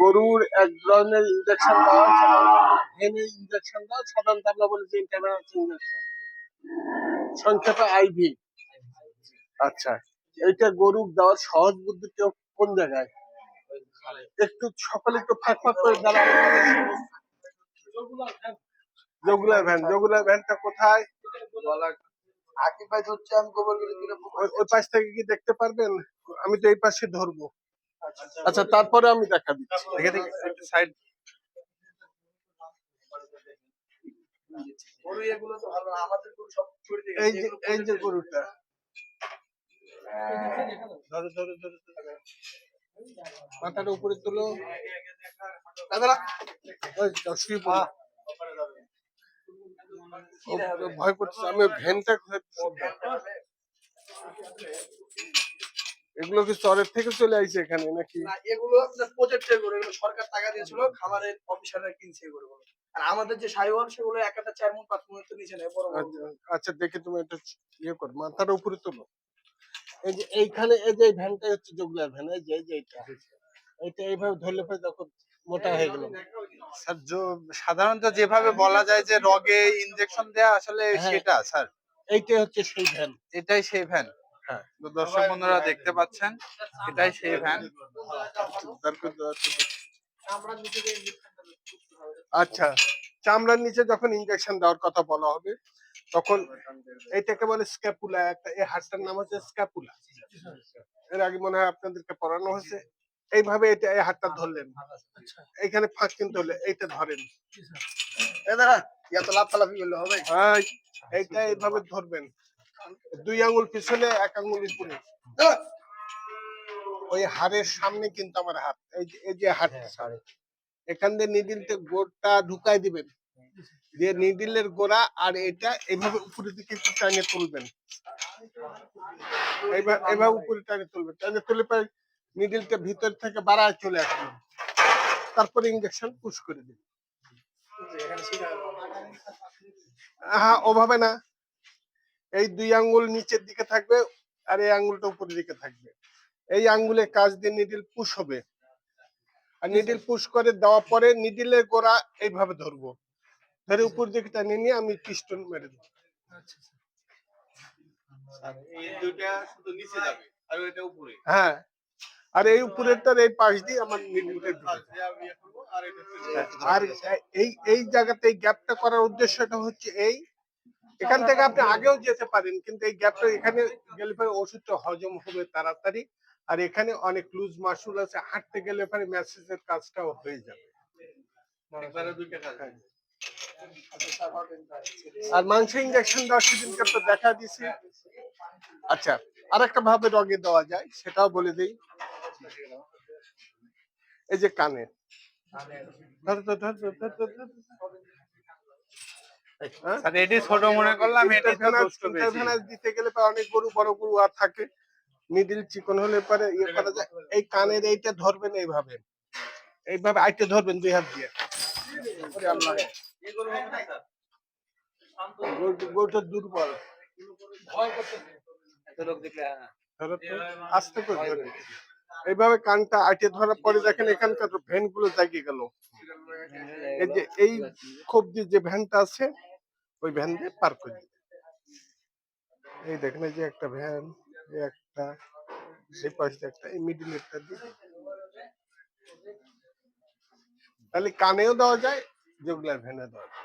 গরুর এক ধরনের ইনজেকশন দেওয়া ভেনে ইনজেকশন দেওয়া, সাধারণত আমরা বলি যে ইন্টারভেনাস ইনজেকশন সংক্ষেপে আইভি আচ্ছা এইটা গরুর দেওয়ার সহজ বুদ্ধিটা কোন জায়গায়? একটু সকলে একটু ফাঁক ফাঁক করে দাঁড়ানো জগুলা ভ্যান জগুলা ভ্যানটা কোথায়? আকিব ভাই ধরছে আমি গোবর ওই পাশ থেকে কি দেখতে পারবেন? আমি তো এই পাশে ধরবো। আচ্ছা তারপরে আমি দেখা দিচ্ছি। দেখে দেখে সাইড এই যে এগুলো এই যে গরুটা। ধরো ধরো ধরো। ধরো। মাথাটা উপরে তুলো। ভয় করছে আমি ভ্যানটা এগুলো কি চরের থেকে চলে আইছে এখানে নাকি? না, এগুলো আপনার প্রজেক্টের গরু এগুলো সরকার টাকা দিয়েছিল খামারের অফিসাররা কিনছে এগুলো আর আমাদের যে সাইওয়াল সেগুলো এক একটা চার মন পাঁচ মনের তো নিচে নেই বড় আচ্ছা আচ্ছা দেখে তুমি এটা ইয়ে কর মাথাটা উপরে তোলো। এই যে এইখানে এই যে ভ্যানটা হচ্ছে জগুলার ভ্যান এই যে এই যে এইটা। এটা এইভাবে ধরলে পরে যখন মোটা হয়ে গেল। স্যার সাধারণত যেভাবে বলা যায় যে রগে ইনজেকশন দেয়া আসলে হ্যাঁ। সেটা স্যার। এইটাই হচ্ছে সেই ভ্যান। এটাই সেই ভ্যান। দর্শক বন্ধুরা দেখতে পাচ্ছেন এটাই সেই ভ্যান তো। আচ্ছা চামড়ার নিচে যখন ইনজেকশন দেওয়ার কথা বলা হবে তখন এইটাকে বলে স্ক্যাপুলা একটা এই হাড়টার নাম হচ্ছে স্ক্যাপুলা এর আগে মনে হয় আপনাদেরকে পড়ানো হয়েছে। এইভাবে এটা এই হাড়টা ধরলেন। এইখানে ফাঁক কিন্তু হলে এইটা ধরেন। এ দাঁড়া এত লাফালাফি করলে হবে? এই, এইটা এইভাবে ধরবেন। দুই আঙ্গুল পিছনে এক আঙ্গুল উপরে। ওই হাড়ের সামনে কিন্তু আমার হাত। এই যে এই যে হাত এখান দিয়ে নিডিলতে গোড়টা ঢুকাই দিবেন। দিয়ে নিডিলের গোড়া আর এটা এইভাবে উপরের দিকে একটু টানে তুলবেন। এইভাবে উপরে টানে তুলবেন। টানে তুলে পরে নিডিলটা ভিতর থেকে বাড়ায় চলে আসবে তারপরে ইঞ্জেকশন পুশ করে দিবেন। হ্যাঁ ওভাবে না। এই দুই আঙ্গুল নিচের দিকে থাকবে আর এই আঙ্গুলটা উপরের দিকে থাকবে। এই আঙ্গুলে কাজ দিয়ে নিডিল পুশ হবে। আর নিডিল পুশ করে দেওয়ার পরে নিডিলের গোড়া এইভাবে ধরবো। ধরে উপর দিকে টানিয়ে নিয়ে আমি পিস্টন মেরে দেবো। এই দুইটা শুধু নিচে যাবে আর ওইটা উপরে? হ্যাঁ। আর এই উপরেরটার এই পাশ দিয়ে আমার নিডিলটা ঢুকে আর এই এই জায়গাতে এই গ্যাপটা করার উদ্দেশ্যটা হচ্ছে এই এখান থেকে আপনি আগেও যেতে পারেন কিন্তু এই গ্যাপটা এখানে গেলে পরে ওষুধটা হজম হবে তাড়াতাড়ি। আর এখানে অনেক লুজ মাসুল আছে হাঁটতে গেলে পরে মেসেজের কাজটাও হয়ে যাবে। কাজ। আর মাংস ইঞ্জেকশন দেওয়ার সেদিনকে তো দেখা দিছি আচ্ছা আর একটা ভাবে রগে দেওয়া যায় সেটাও বলে দিই। এই যে কানে। ধর ধর ধর ধর। হ্যাঁ? এটি ছোট মনে করলাম এটি দিতে গেলে পরে অনেক গরু বড় গরু আর থাকে। চিকন হলে পরে ইয়ে করা যায়। এই কানের এইটা ধরবেন এইভাবে। এইভাবে আইটে ধরবেন দুই হাত দিয়ে। গরুটা দুর্বল। আস্তে করে ধরো। এইভাবে কানটা আটে ধরার পরে দেখেন এখানকার ভ্যানগুলো জাগিয়ে গেল। এই যে এই খুব যে ভ্যানটা আছে ওই ভ্যান দিয়ে পার করে। এই দেখেন এই যে একটা ভ্যান একটা, এই পাশে একটা, এই মিডিল একটা দিয়ে। তাহলে কানেও দেওয়া যায়, যেগুলা ভ্যানে দেওয়া যায়।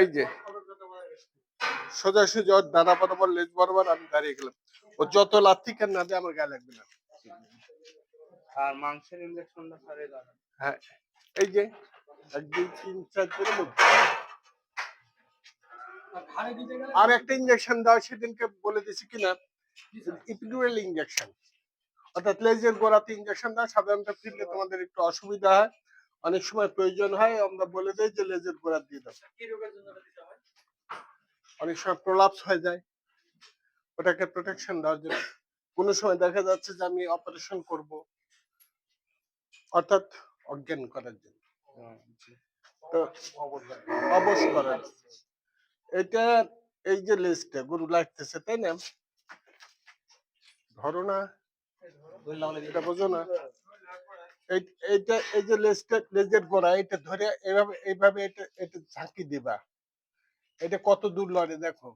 এই যে সোজাসুজি ওর দাদা বরাবর লেজ বরাবর আমি দাঁড়িয়ে গেলাম। ও যত লাথি কেন না দেয় আমার গায়ে লাগবে না। আর মাংসের ইনজেকশনটা স্যার দাঁড়ান হ্যাঁ এই যে এক দুই তিন চার করে মধ্যে আর একটা ইঞ্জেকশন দেওয়া সেদিনকে বলে দিছি কিনা? ইপিডুরাল ইঞ্জেকশন অর্থাৎ লেজের গোড়াতে ইঞ্জেকশন দেওয়া সাধারণত ফিরলে তোমাদের একটু অসুবিধা হয়। অনেক সময় প্রয়োজন হয় আমরা বলে দেই যে লেজের গোড়া দিয়ে দাও। কি রোগের জন্য দিতে হয়? অনেক সময় প্রলাপস হয়ে যায়। ওটাকে প্রোটেকশন দেওয়ার জন্য। কোনো সময় দেখা যাচ্ছে যে আমি অপারেশন করব। অর্থাৎ অজ্ঞান করার জন্য। তো অবশ করার এটা এই যে লেজটা গরু লাগতেছে তাই না? ধরো না এটা বোঝো না। এই- এইটা এই যে লেজটা লেজের গোড়া এটা ধরে এইভাবে এইভাবে এটা এটা ঝাঁকি দিবা। এটা কত দূর লড়ে দেখো।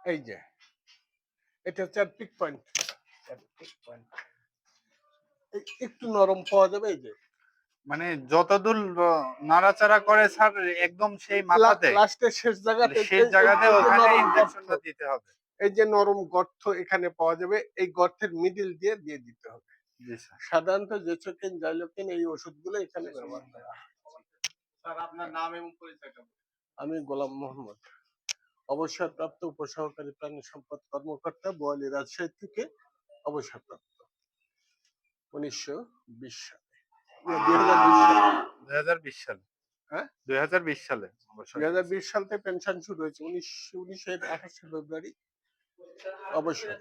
এই যে। এটা হচ্ছে পিক পয়েন্ট একটু নরম পাওয়া যাবে এই যে। মানে যতদূর নাড়াচাড়া করে স্যার একদম সেই মাথাতে। লাস্টের শেষ জায়গাতে সেই জায়গাতে যে ওখানে ইনজেকশনটা দিতে হবে। এই যে নরম গর্ত এখানে পাওয়া যাবে এই গর্তের মিডিল দিয়ে দিয়ে দিতে হবে। জি স্যার। সাধারণত জেসোকিন জাইলোকিন এই ওষুধগুলো এখানে ব্যবহার করা হয়। স্যার আপনার নাম এবং পরিচয়টা আমি গোলাম মোহাম্মদ। অবসরপ্রাপ্ত উপসহকারী প্রাণী সম্পদ কর্মকর্তা বোয়ালি রাজশাহী থেকে অবসরপ্রাপ্ত। উনিশশো বিশ সালে। দুই হাজার বিশ সালে। দুই বিশ সালে হ্যাঁ? দুই হাজার বিশ সালে। দুই হাজার বিশ সাল থেকে পেনশন শুরু হয়েছে। উনিশ উনিশের আঠাশে ফেব্রুয়ারি অবসর।